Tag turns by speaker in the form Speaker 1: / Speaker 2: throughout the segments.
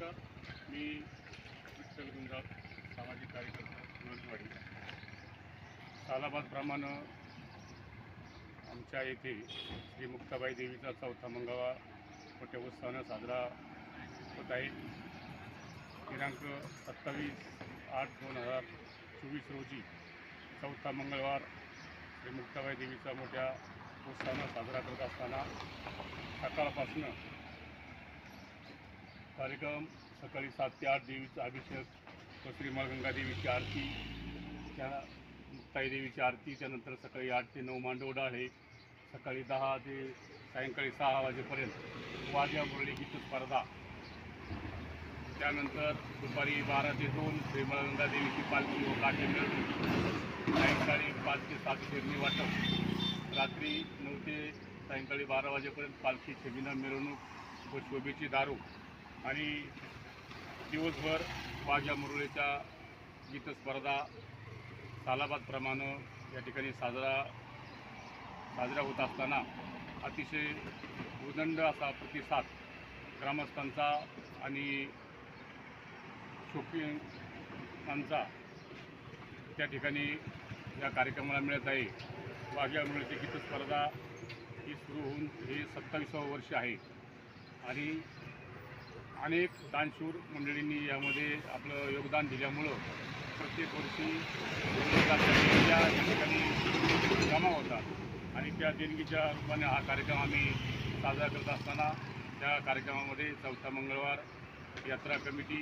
Speaker 1: नमस्कार. मी विठ्ठल गुंजाळ सामाजिक कार्यकर्ता सुरजवाडी सालाबादप्रमाणे आमच्या येथे श्री मुक्ताबाई देवीचा चौथा मंगळवार मोठ्या उत्साहानं साजरा होत आहे. दिनांक सत्तावीस आठ दोन हजार चोवीस रोजी चौथा मंगळवार श्री मुक्ताबाई देवीचा मोठ्या उत्साहानं साजरा करत असताना सकाळपासून कार्यक्रम सकाळी सात ते आठ देवीचा अभिषेक व श्री गंगा देवीची आरती त्या मुक्ताई आरती त्यानंतर सकाळी आठ ते नऊ मांडव आहे सकाळी दहा ते सायंकाळी सहा वाजेपर्यंत वाद्या मुरळी गीत स्पर्धा. त्यानंतर दुपारी बारा ते दोन श्री गंगा देवीची पालखी व काठी मिळवणूक सायंकाळी पाच ते सात शिरणी वाटप. रात्री नऊ ते सायंकाळी बारा वाजेपर्यंत पालखी छबिना मिरवणूक व शोभेची दारू. आणि दिवसभर वाघ्या मुरळीच्या गीतस्पर्धा सालाबादप्रमाणे या ठिकाणी साजरा साजरा होत असताना अतिशय उदंड असा प्रतिसाद ग्रामस्थांचा आणि शोकींचा त्या ठिकाणी या कार्यक्रमाला मिळत आहे. वाघ्या मुरळीची गीतस्पर्धा ही सुरू होऊन हे सत्तावीसावं वर्ष आहे. आणि अनेक दानशूर मंडळींनी यामध्ये आपलं योगदान दिल्यामुळं प्रत्येक वर्षी या ठिकाणी जमा होतात. आणि त्या देणगीच्या रूपाने हा कार्यक्रम आम्ही साजरा करत असताना त्या कार्यक्रमामध्ये चौथा मंगळवार यात्रा कमिटी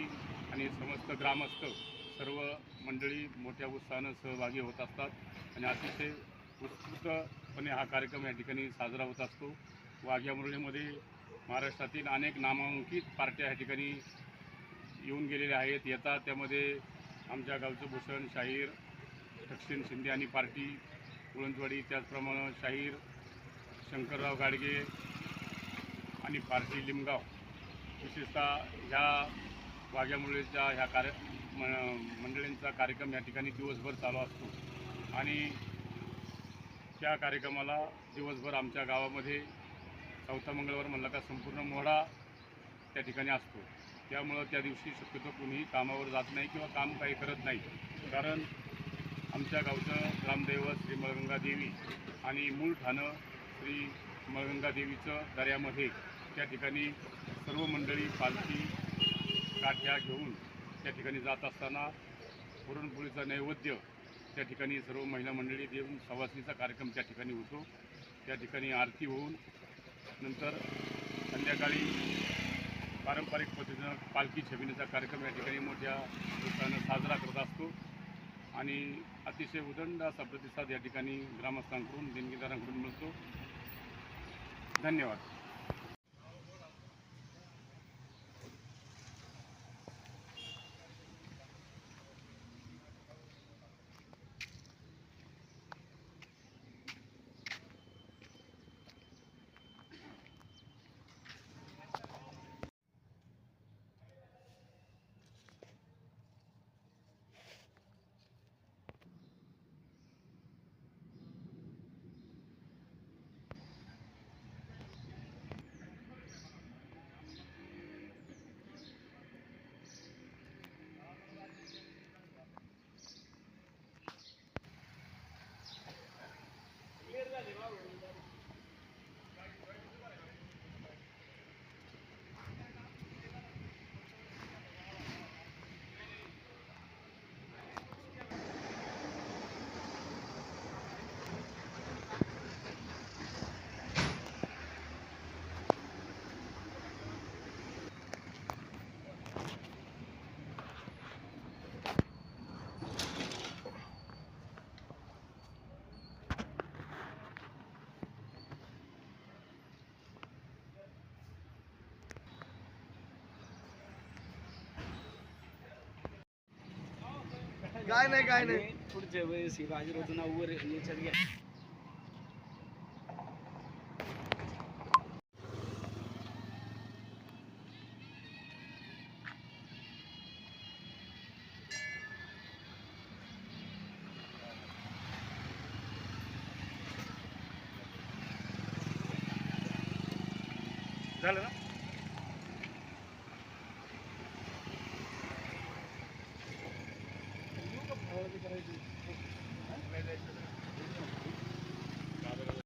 Speaker 1: आणि समस्त ग्रामस्थ सर्व मंडळी मोठ्या उत्साहानं सहभागी होत असतात. आणि अतिशय उत्स्फूर्तपणे हा कार्यक्रम या ठिकाणी साजरा होत असतो. वाघ्या मुरळीमध्ये महाराष्ट्रातील अनेक नामांकित पार्ट्या या ठिकाणी येऊन गेलेल्या आहेत. येतात त्यामध्ये आमच्या गावचं भूषण शाहीर दक्षिण शिंदे आणि पार्टी उळंदवाडी त्याचप्रमाणे शाहीर शंकरराव गाडगे आणि पार्टी लिमगाव. विशेषतः ह्या वाघ्यामुळेच्या ह्या कार्य म- मंडळींचा कार्यक्रम या ठिकाणी दिवसभर चालू असतो. आणि त्या कार्यक्रमाला दिवसभर आमच्या गावामध्ये चौथा मंगळवार म्हणला का संपूर्ण मोहडा त्या ठिकाणी असतो. त्यामुळं त्या दिवशी शक्यतो कुणीही कामावर जात नाही किंवा काम काही करत नाही. कारण आमच्या गावचं ग्रामदैवत श्री मळगंगा देवी आणि मूळ ठाणं श्री मळगंगा देवीचं दर्यामध्ये त्या ठिकाणी सर्व मंडळी पालखी काठ्या घेऊन त्या ठिकाणी जात असताना पुरणपोळीचा नैवेद्य त्या ठिकाणी सर्व महिला मंडळी देऊन सवासणीचा कार्यक्रम त्या ठिकाणी होतो. त्या ठिकाणी आरती होऊन नंतर संध्याकाळी पारंपरिक पद्धतीनं पालखी छबिनीचा कार्यक्रम या ठिकाणी मोठ्या उत्साहानं साजरा करत असतो. आणि अतिशय उदंड असा प्रतिसाद या ठिकाणी ग्रामस्थांकडून देणगीदारांकडून मिळतो. धन्यवाद.
Speaker 2: काय नाही काय नाही.
Speaker 3: पुढच्या वेळेस बाजीरावचं नाव वर याच्यात घ्या
Speaker 1: झालं ना?